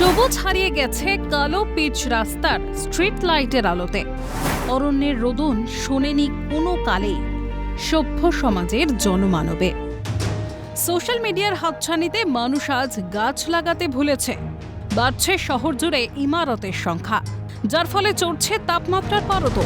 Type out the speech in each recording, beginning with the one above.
সবুজ হারিয়ে গেছে কালো পিচ রাস্তার স্ট্রিট লাইটের আলোতে। অরণ্যের রোদন শোনেনি কোনো কালে। সভ্য সমাজের জনমানবে। সোশ্যাল মিডিয়ার হাতছানিতে মানুষ আজ গাছ লাগাতে ভুলেছে। বাড়ছে শহর জুড়ে ইমারতের সংখ্যা। যার ফলে চড়ছে তাপমাত্রার পারদ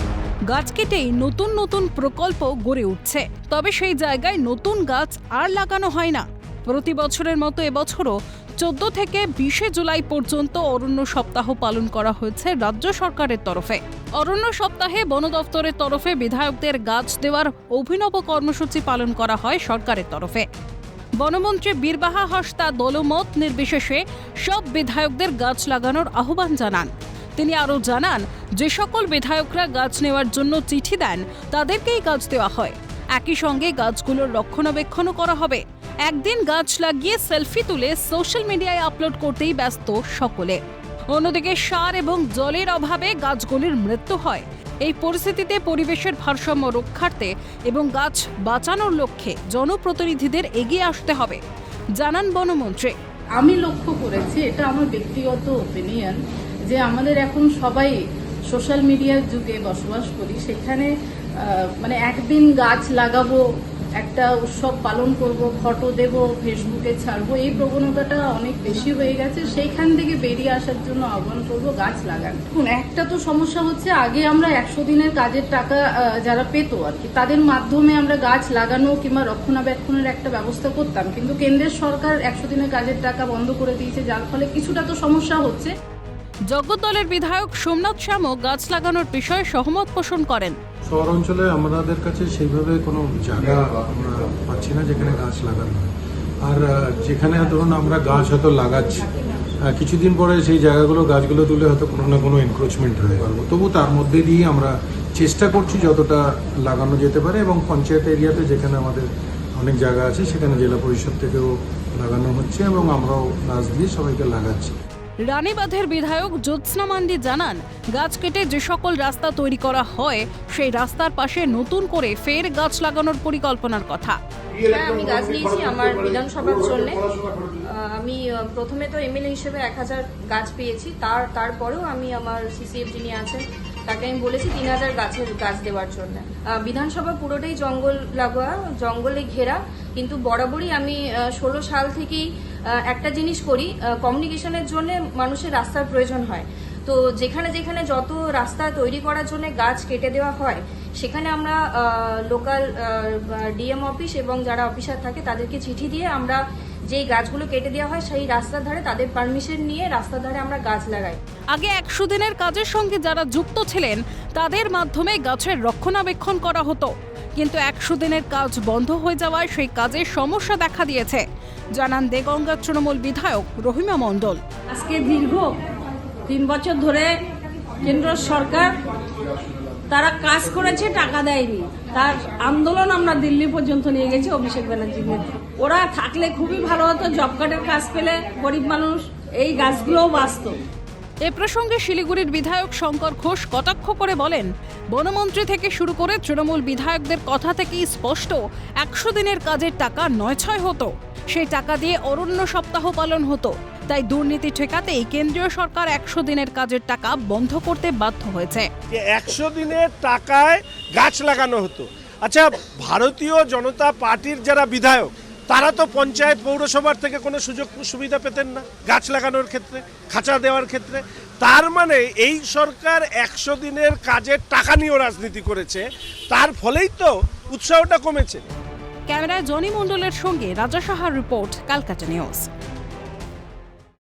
গাছ কেটেই নতুন নতুন প্রকল্প গড়ে উঠছে। তবে সেই জায়গায় নতুন গাছ আর লাগানো হয় না। প্রতি বছরের মতো এবছরও চোদ্দ থেকে বিশে জুলাই পর্যন্ত অরণ্য সপ্তাহ পালন করা হয়েছে রাজ্য সরকারের তরফে। অরণ্য সপ্তাহে বন দফতরের তরফে বিধায়কদের গাছ দেওয়ার অভিনব কর্মসূচি পালন করা হয় সরকারের তরফে। বনমন্ত্রী বীরবাহা হস্তা দলমত নির্বিশেষে সব বিধায়কদের গাছ লাগানোর আহ্বান জানান। তিনি আরও জানান, যে সকল বিধায়করা গাছ নেওয়ার জন্য চিঠি দেন, তাদেরকেই গাছ দেওয়া হয়। একই সঙ্গে গাছগুলোর রক্ষণাবেক্ষণও করা হবে। একদিন গাছ লাগিয়ে সেলফি তুলে সোশ্যাল মিডিয়ায় আপলোড করতেই ব্যস্ত সকলে। অন্যদিকে সার এবং জলের অভাবে গাছগুলির মৃত্যু হয়। এই পরিস্থিতিতে পরিবেশের ভারসাম্য রক্ষার্থে এবং গাছ বাঁচানোর লক্ষ্যে জনপ্রতিনিধিদের এগিয়ে আসতে হবে, জানান বনমন্ত্রী। আমি লক্ষ্য করেছি, এটা আমার ব্যক্তিগত ওপিনিয়ন যে আমাদের এখন সবাই সোশ্যাল মিডিয়ার যুগে বসবাস করি, সেখানে মানে একদিন গাছ লাগাবো একটা উৎসব পালন করব ফটো দেব ফেসবুকে ছাড়বো, এই প্রবণতাটা অনেক বেশি হয়ে গেছে। সেইখান থেকে বেরিয়ে আসার জন্য আহ্বান করব গাছ লাগান। দেখুন, একটা তো সমস্যা হচ্ছে, আগে আমরা একশো দিনের কাজের টাকা যারা পেতো আর কি, তাদের মাধ্যমে আমরা গাছ লাগানো কিংবা রক্ষণাবেক্ষণের একটা ব্যবস্থা করতাম। কিন্তু কেন্দ্রের সরকার একশো দিনের কাজের টাকা বন্ধ করে দিয়েছে, যার ফলে কিছুটা তো সমস্যা হচ্ছে। জগদ্দলের বিধায়ক সোমনাথ শ্যামও গাছ লাগানোর বিষয়ে সহমত পোষণ করেন। শহর অঞ্চলে আমাদের কাছে সেইভাবে কোনো জায়গা আমরা পাচ্ছি না যেখানে গাছ লাগানো আর যেখানে ধরুন আমরা গাছ হয়তো লাগাচ্ছি কিছুদিন পরে সেই জায়গাগুলো, গাছগুলো তুলে হয়তো কোনো না কোনো এনক্রোচমেন্ট হয়ে পারব। তবু তার মধ্যে দিয়ে আমরা চেষ্টা করছি যতটা লাগানো যেতে পারে এবং পঞ্চায়েত এরিয়াতে যেখানে আমাদের অনেক জায়গা আছে, সেখানে জেলা পরিষদ থেকেও লাগানো হচ্ছে এবং আমরাও গাছ দিয়ে সবাইকে লাগাচ্ছি। রানীবাঁধের বিধায়ক জ্যোৎস্না মান্ডি জানান, গাছ কেটে যে সকল রাস্তা তৈরি করা হয়, সেই রাস্তার পাশে নতুন করে ফের গাছ লাগানোর পরিকল্পনার কথা। হ্যাঁ আমি গাছ নিয়েছি আমার বিধানসভার জন্য। আমি প্রথমে তো এমএলএ হিসেবে এক হাজার গাছ পেয়েছি। তার, তারপরেও আমি আমার সিসিএফ যিনি আছেন। তাকে আমি বলেছি তিন হাজার গাছের গাছ দেওয়ার জন্য। বিধানসভা পুরোটাই জঙ্গল লাগোয়া, জঙ্গলে ঘেরা, কিন্তু বরাবরই আমি ষোলো সাল থেকেই একটা জিনিস করি কমিউনিকেশনের জন্য মানুষের রাস্তার প্রয়োজন হয়। তো যেখানে যেখানে যত রাস্তা তৈরি করার জন্য গাছ কেটে দেওয়া হয়, সেখানে আমরা লোকাল ডিএম অফিস এবং যারা অফিসার থাকে, তাদেরকে চিঠি দিয়ে আমরা যেই গাছগুলো কেটে দেওয়া হয় সেই রাস্তার ধারে তাদের পারমিশন নিয়ে রাস্তার ধারে আমরা গাছ লাগাই। আগে একশো দিনের কাজের সঙ্গে যারা যুক্ত ছিলেন তাদের মাধ্যমে গাছের রক্ষণাবেক্ষণ করা হতো। কিন্তু একশো দিনের কাজ বন্ধ হয়ে যাওয়ায় সেই কাজের সমস্যা দেখা দিয়েছে। জানান দেগঙ্গা তৃণমূল বিধায়ক রহিমা মণ্ডল। আজকে দীর্ঘ তিন বছর ধরে কেন্দ্র সরকার তারা কাজ করেছে টাকা দেয়নি। তার আন্দোলন আমরা দিল্লি পর্যন্ত নিয়ে গেছি অভিষেক ব্যানার্জির নেতৃত্বে ওরা থাকলে খুবই ভালো হতো জব কার্ডের কাজ পেলে গরিব মানুষ এই গাছগুলোও বাঁচত। এ প্রসঙ্গে শিলিগুড়ির বিধায়ক শঙ্কর ঘোষ কটাক্ষ করে বলেন বনমন্ত্রী থেকে শুরু করে তৃণমূল বিধায়কদের কথা থেকেই স্পষ্ট একশো দিনের কাজের টাকা নয় ছয় হতো। সেই টাকা দিয়ে অরণ্য সপ্তাহ পালন হতো। তাই দুর্নীতি ঠেকাতেই কেন্দ্রীয় সরকার একশো দিনের কাজের টাকা বন্ধ করতে বাধ্য হয়েছে। একশো দিনের টাকায় গাছ লাগানো হতো। আচ্ছা ভারতীয় জনতা পার্টির যারা বিধায়ক তারা তো পঞ্চায়েত পৌরসভার থেকে কোনো সুযোগ সুবিধা পেতেন না, গাছ লাগানোর ক্ষেত্রে, খাঁচা দেওয়ার ক্ষেত্রে। তার মানে এই সরকার একশো দিনের কাজের টাকা নিয়েও রাজনীতি করেছে, তার ফলেই তো উৎসাহটা কমেছে। ক্যামেরায় জনি মণ্ডলের সঙ্গে রাজা সাহার রিপোর্ট, কালকাটা নিউজ।